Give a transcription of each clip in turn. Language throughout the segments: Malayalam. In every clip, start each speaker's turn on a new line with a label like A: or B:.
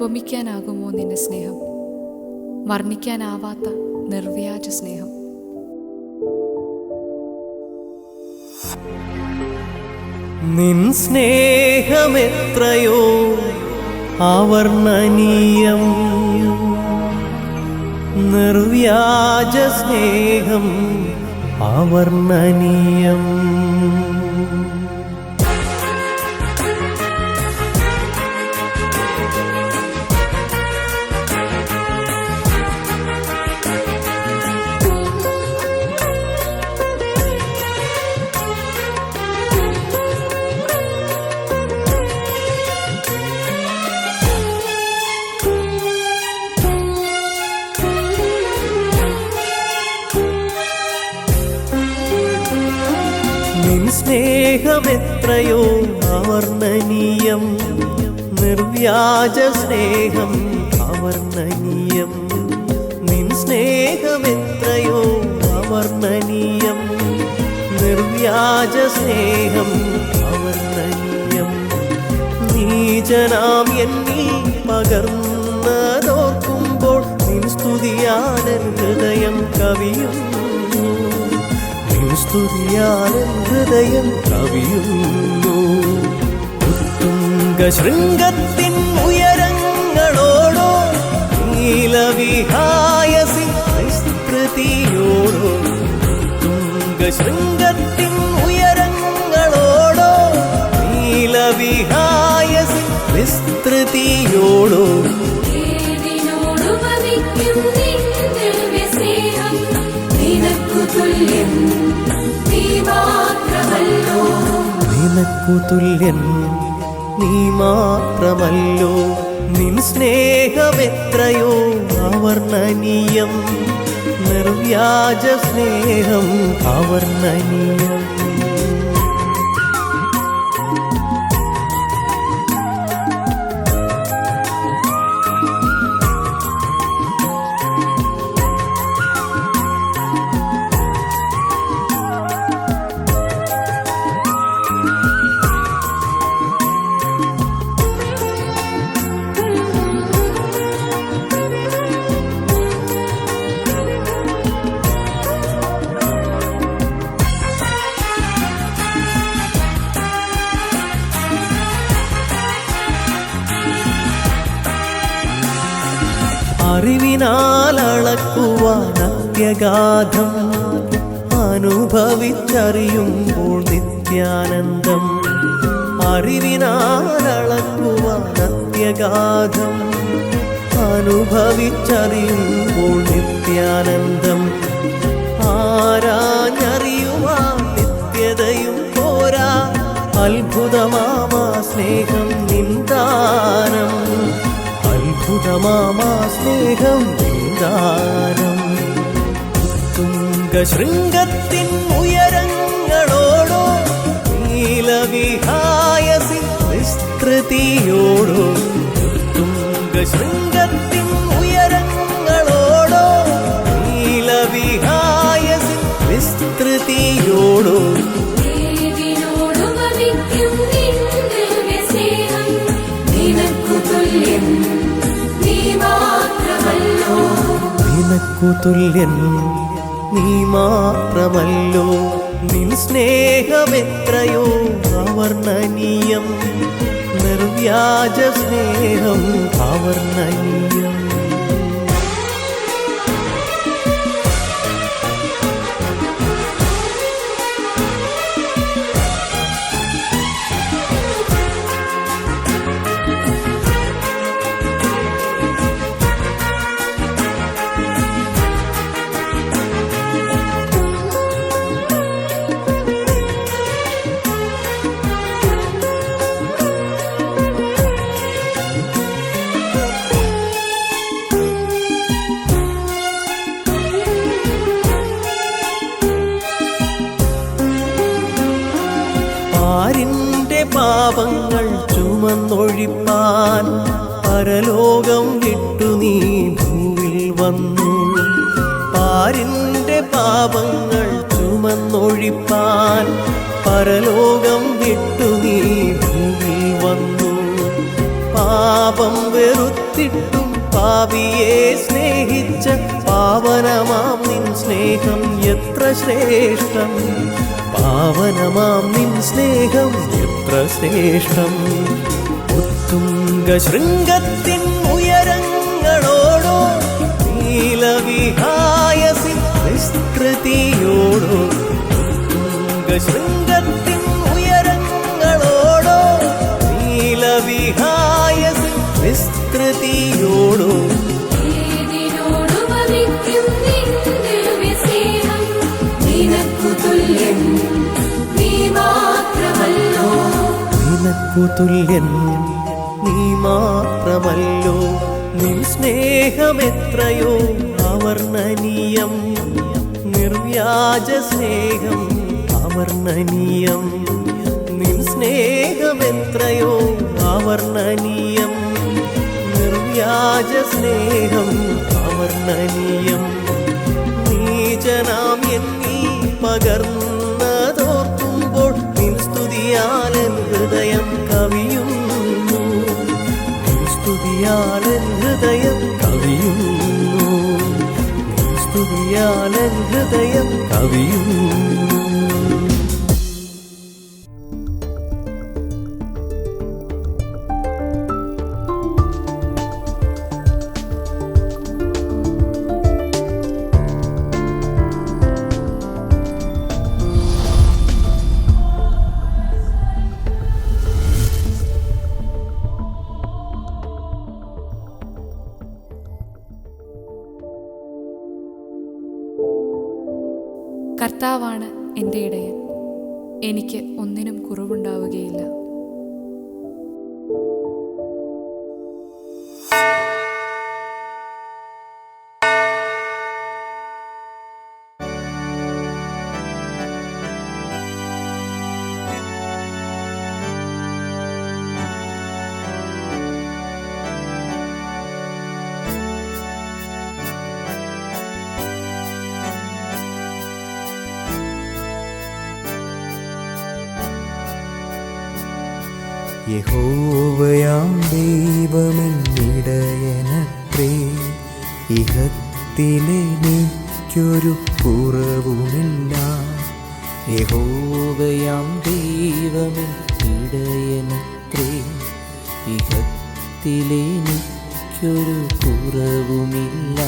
A: ഉപമിക്കാനാകുമോ നിന്റെ സ്നേഹം? വർണിക്കാനാവാത്ത നിർവ്യാജ സ്നേഹം.
B: നിൻ സ്നേഹമെത്രയോ ആവർണനീയം നിർവ്യാജ സ്നേഹം ആവർണനീയം സ്നേഹമെത്രയോ അവർണനീയം നിർവ്യാജ സ്നേഹം അവർണനീയം. നിൻ സ്നേഹമെത്രയോ അവർണനീയം നിർവ്യാജ സ്നേഹം അവർണനീയം. നീചനാം എന്നിൽ പകർന്നതോർക്കുമ്പോൾ നിൻ സ്തുതിയാനൻ ഹൃദയം കവിയുന്നു നിൻ സ്തുതിയാനൻ ഹൃദയം കവിയുന്നു. ഉത്തുംഗ ശൃംഗത്തിൻ ഉയരങ്ങളോടോ നീലവിഹായസി വിസ്തൃതിയോടോ ഉത്തുംഗ ശൃംഗത്തിൻ ഉയരങ്ങളോടോ നീലവിഹായസി വിസ്തൃതിയോടോ
C: നിനക്കു നീ മാത്രമല്ലോ
B: നിനക്കു തുല്യൻ നീ മാത്രമല്ലോ നിൻ സ്നേഹമെത്രയോ അവർണനീയം നിർവ്യാജ സ്നേഹം അവർണനീയം അത്യഗാധം അനുഭവിച്ചറിയുമ്പോൾ നിത്യാനന്ദം. അത്യഗാധം അനുഭവിച്ചറിയുമ്പോൾ നിത്യാനന്ദം. ആരാഞ്ഞറിയുവാൻ നിത്യതയും പോരാ. അത്ഭുതമാമാ സ്നേഹം നിന്ദാനം. അത്ഭുതമാമാ സ്നേഹം നിന്ദാനം. തുംഗശൃംഗത്തിൻ ഉയരങ്ങളോടോ നീലവിഹായസി വിസ്തൃതിയോടോ തുംഗശൃംഗത്തിൻ ഉയരങ്ങളോടോ നീലവിഹായസി വിസ്തൃതിയോടോ
C: നിനക്കു തുല്യം
B: തുല്യൻ മാത്രമല്ലോ നിൻ സ്നേഹമെത്രയോ അവർണനീയം നിർവ്യാജ സ്നേഹം അവർണനീയം പാപിയെ സ്നേഹിച്ച പാവനമാം നിൻ സ്നേഹം എത്ര ശ്രേഷ്ഠം? പാവനമാം നിൻ സ്നേഹം എത്ര ശ്രേഷ്ഠം? ഉത്തുംഗ ശൃംഗത്തിൻ ഉയരങ്ങളോടോ നീലവിഹായസിൻ വിസ്തൃതിയോടോ ഉത്തുംഗ ശൃംഗത്തിൻ ഉയരങ്ങളോടോ നീലവിഹായസിൻ വിസ്തൃതിയോടോ തുല്യൻ നീ മാത്രമല്ലോ. നിൻ സ്നേഹമെത്രയോ അവർണനീയം. നിർവ്യാജ സ്നേഹം അവർണനീയം. നിൻ സ്നേഹമെത്രയോ അവർണനീയം. നിർവ്യാജ സ്നേഹം അവർണനീയം. നീ ജനാം എന്നീ പകർന്നതോർക്കുമ്പോൾ സ്തുതിയാലൻ ഹൃദയം. കവിയുന്നു. സ്തുതിയാലൻ ഹൃദയം. കവിയുന്നു.
A: കർത്താവാണ് എന്റെ ഇടയൻ. എനിക്ക്
B: യഹോവയാം ദൈവമെന്നിടയനത്രേ ഇഹത്തിലെനിക്കൊരു കുറവുമില്ല.
D: യഹോവയാം ദൈവമെന്നിടയനത്രേ ഇഹത്തിലെ ഇഹത്തിലെനിക്കൊരു കുറവുമില്ല.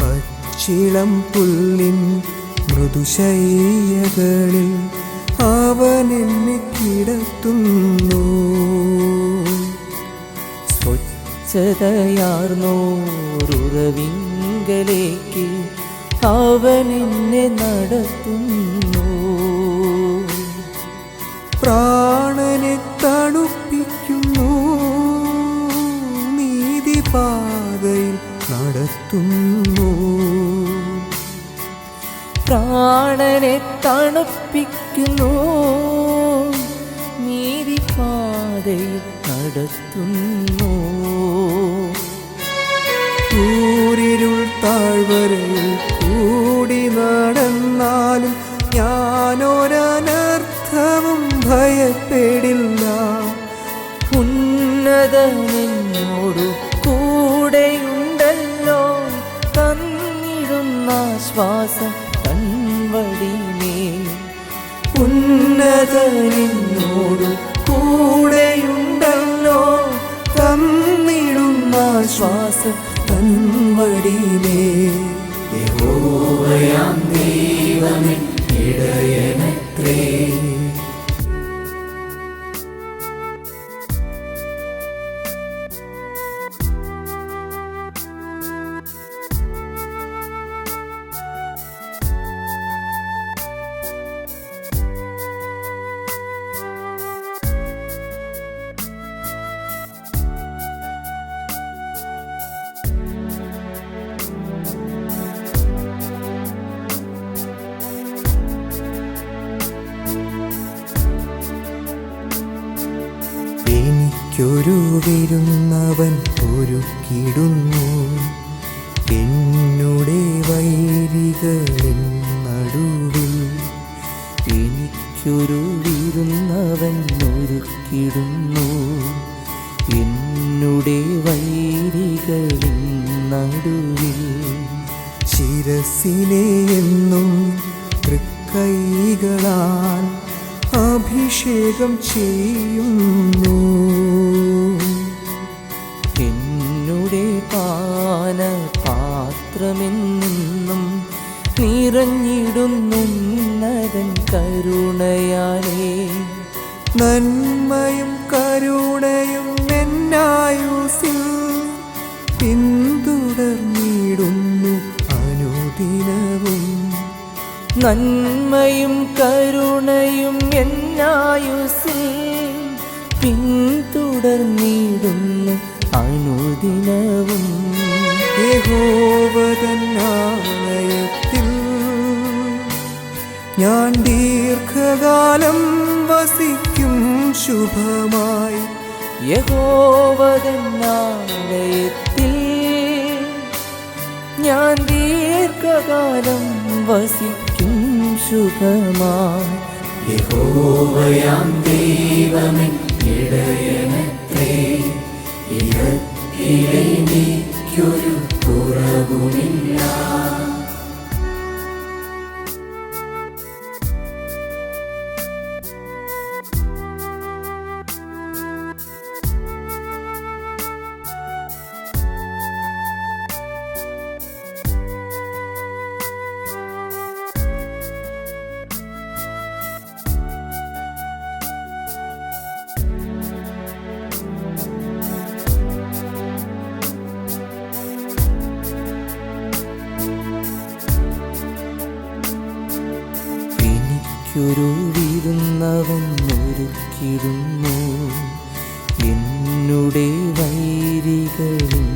B: പച്ചിളം പുല്ലിൻ മൃദുശയ്യകളിൽ അവൻ എന്നെ കിടത്തുന്നു
D: സ്വച്ഛതയാർന്നോരുറവിങ്കലേക്ക് അവൻ എന്നെ നടത്തുന്നു.
B: പ്രാണനെ തണുപ്പിക്കുന്നു. നീതിപാതയിൽ നടത്തുന്നു.
D: പ്രാണനെ തണുപ്പിക്കുന്നു. നീതിപാതയിൽ നടത്തുന്നു. ൂരിരുൾ
B: താഴ്വരയിൽ കൂടി നടന്നാലും ഞാനൊരനർത്ഥവും ഭയപ്പെടില്ല.
D: ഉന്നതനെന്നോടു കൂടെയുണ്ടല്ലോ. തന്നിടുന്ന ശ്വാസം തൻവടിമേ
B: ഉന്നതനിന്നോടു ശ്വാസം ചുരുവിരുന്നവൻ ഒരുക്കിടുന്നു. എന്നുടെ വൈരികളിൻ നടുവിൽ
E: ശിരസിനെ എന്നും തൃക്കൈകളാൽ അഭിഷേകം ചെയ്യുന്നു.
F: എന്നുടെ പാന പാത്രമെന്നും നിറഞ്ഞിടുന്നു കരുണയാലേ.
E: നന്മയും കരുണയും എന്നായുസിൽ പിന്തുടർന്നിടുന്നു അനുദിനവും.
F: നന്മയും കരുണയും എന്നായുസിൽ പിന്തുടർന്നിടുന്നു അനുദിനവും.
E: യഹോവതന്നാലയത്തിൽ ഞാൻ ദീർഘകാലം വസിക്കും ശുഭമായി.
F: യഹോവതന്നാലയത്തിൽ ഞാൻ ദീർഘകാലം വസിക്കും ശുഭമായി.
E: യഹോവയാം ദൈവമൻ ഇടയനത്രേ ഇടത്തിലെനിക്കൊരു കുറവുമില്ല.
F: എനിക്കൊരു വിരുന്നവൻ ഒരുക്കിടുന്നു എന്നുടെ വൈരികളും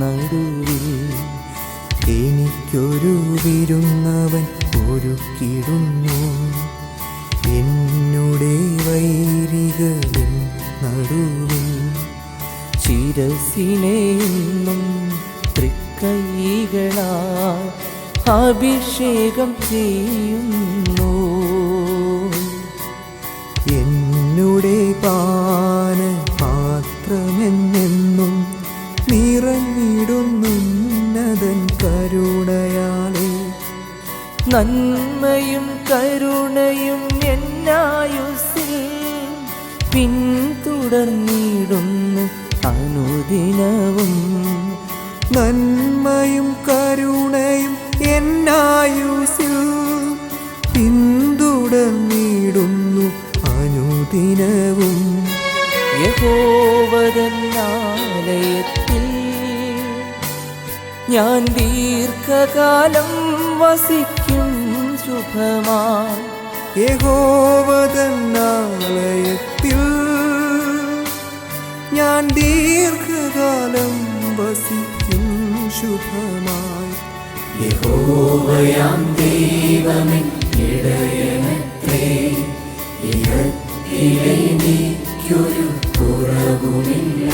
F: നടുവിൽ
E: എനിക്കൊരു വിരുന്നവൻ ഒരുക്കിടുന്നു എന്നുടെ വൈരികളും നടുവിൽ
F: ശിരസിനെയും തൃക്കൈകളാൽ അഭിഷേകം ചെയ്യുന്നു. പിന്തുടർന്നിടുന്നു അനുദിനവും.
E: നന്മയും കരുണയും എന്നായുസിൽ പിന്തുടർന്നിടുന്നു അനുദിനവും.
F: യഹോവതന്നാലയത്തിൽ ഞാൻ ദീർഘകാലം വസിക്കും ശുഭമാ.
E: യഹോവതന്നാലയത്തിൽ ഞാൻ ദീർഘകാലം വസിക്കും ശുഭമായി. യഹോവയാം ദൈവമേ ഇടയനത്രേ ഇടത്തിലെനിക്കൊരു കുറവുമില്ല.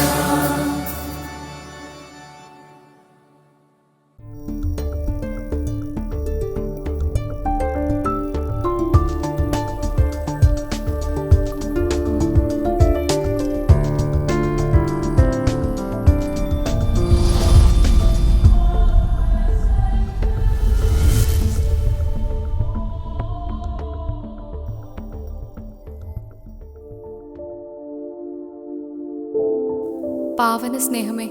C: സ്നേഹമേ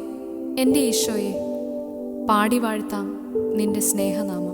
C: എന്റെ ഈശോയെ പാടി വാഴ്ത്താം നിന്റെ സ്നേഹനാമം.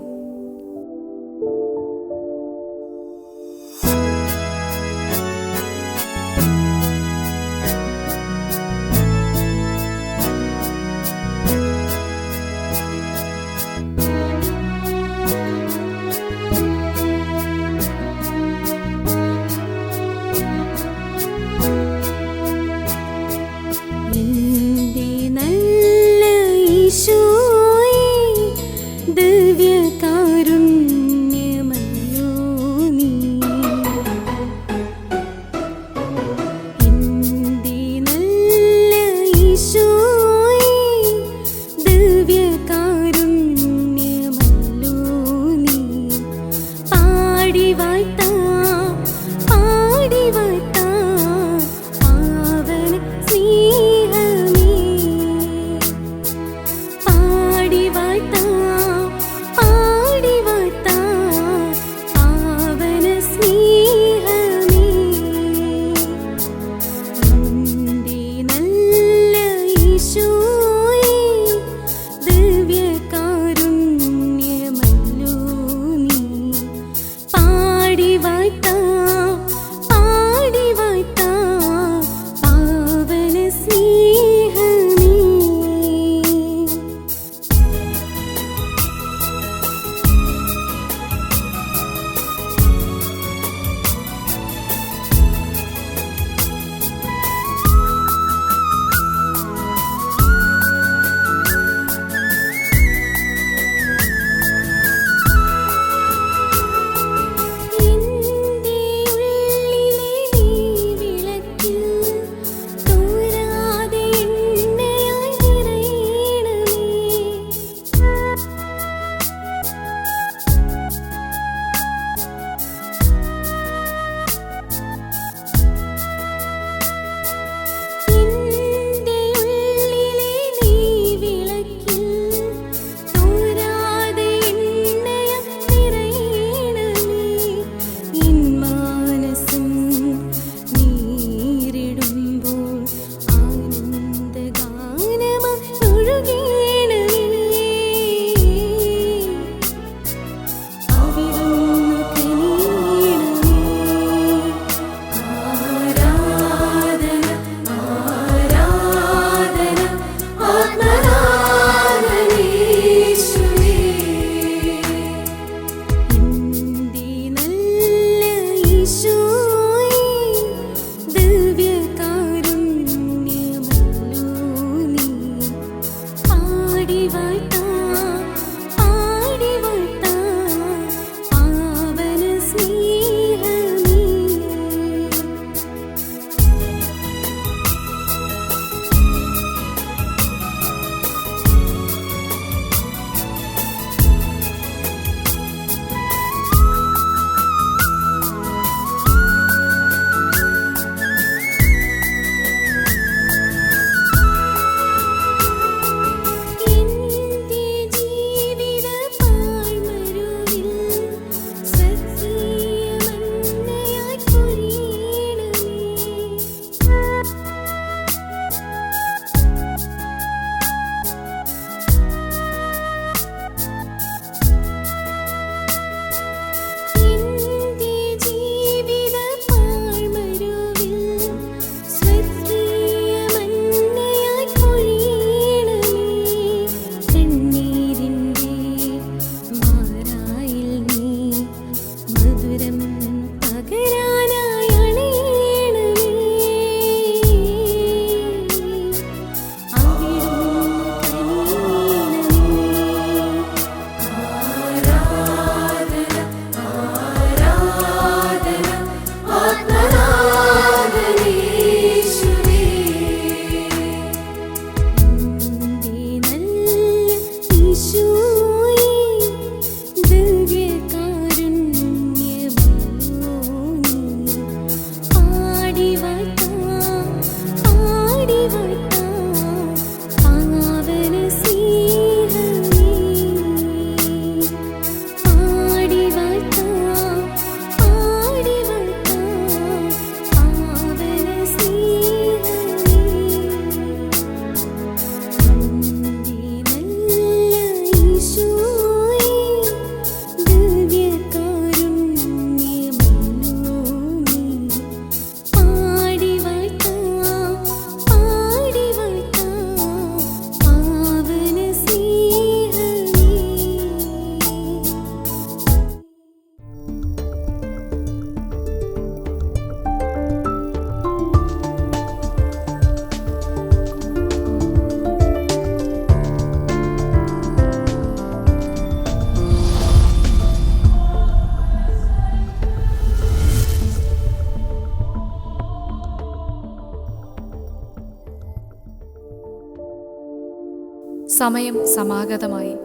A: സമയം സമാഗതമായി.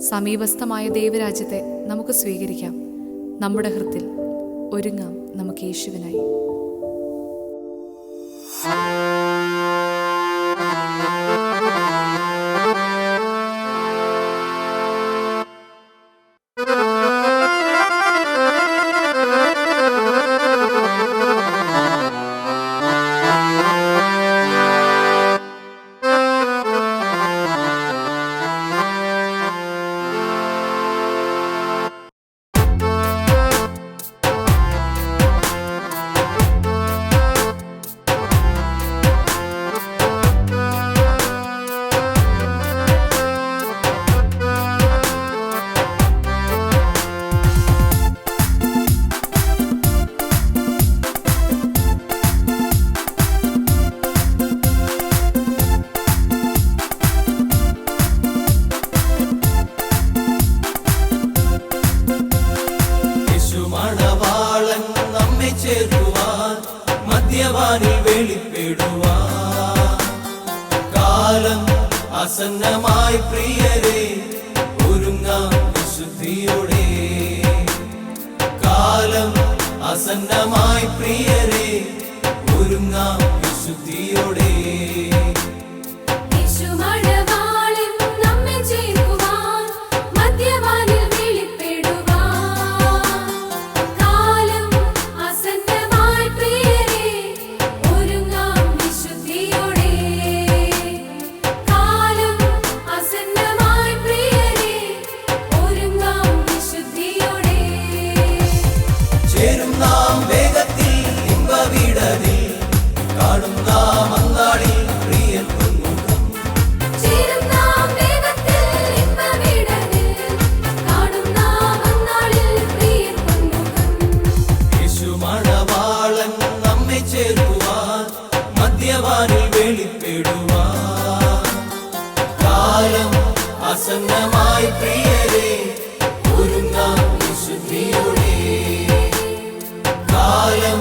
A: സമീപസ്ഥമായ ദൈവരാജ്യത്തെ നമുക്ക് സ്വീകരിക്കാം. നമ്മുടെ ഹൃത്തിൽ ഒരുങ്ങാം നമുക്ക് യേശുവിനായി.
D: പ്രസന്നമായി പ്രിയ ഗാനമായി പ്രിയരെ ഒരുങ്ങാം വിശുദ്ധിയോടെ കാലം